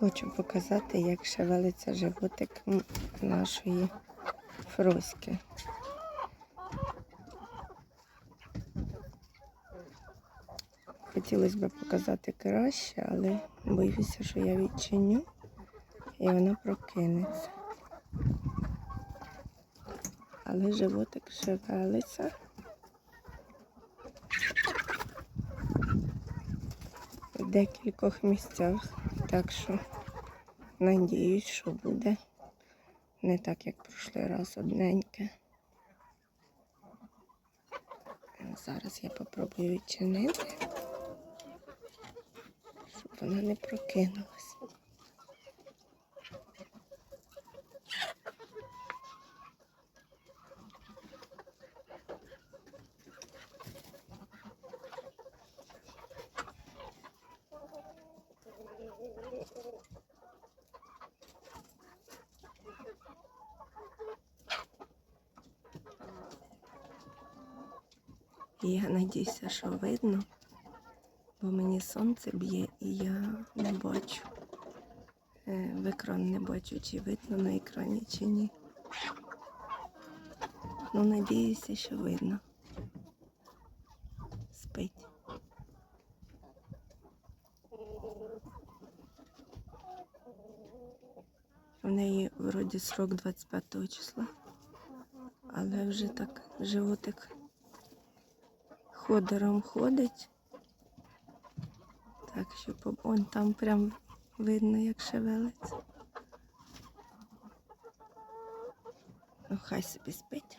Хочу показати, як шевелиться животик нашої фроськи. Хотілося б показати краще, але боюся, що я відчиню і вона прокинеться. Але животик шевелиться. В декількох місцях. Так що надіюсь, що буде не так, як пройшли раз одненьке. Зараз я попробую відчинити, щоб вона не прокинулась. Я надіюся, що видно, бо мені сонце б'є і я не бачу. Е, В екран не бачу, чи видно на екрані, чи ні. Ну, надіюся, що видно. Спить. У неї вроді срок 25 числа, але вже так животик ходором ходить. Так що он там прям видно, як шевелиться. Ну, хай собі спить.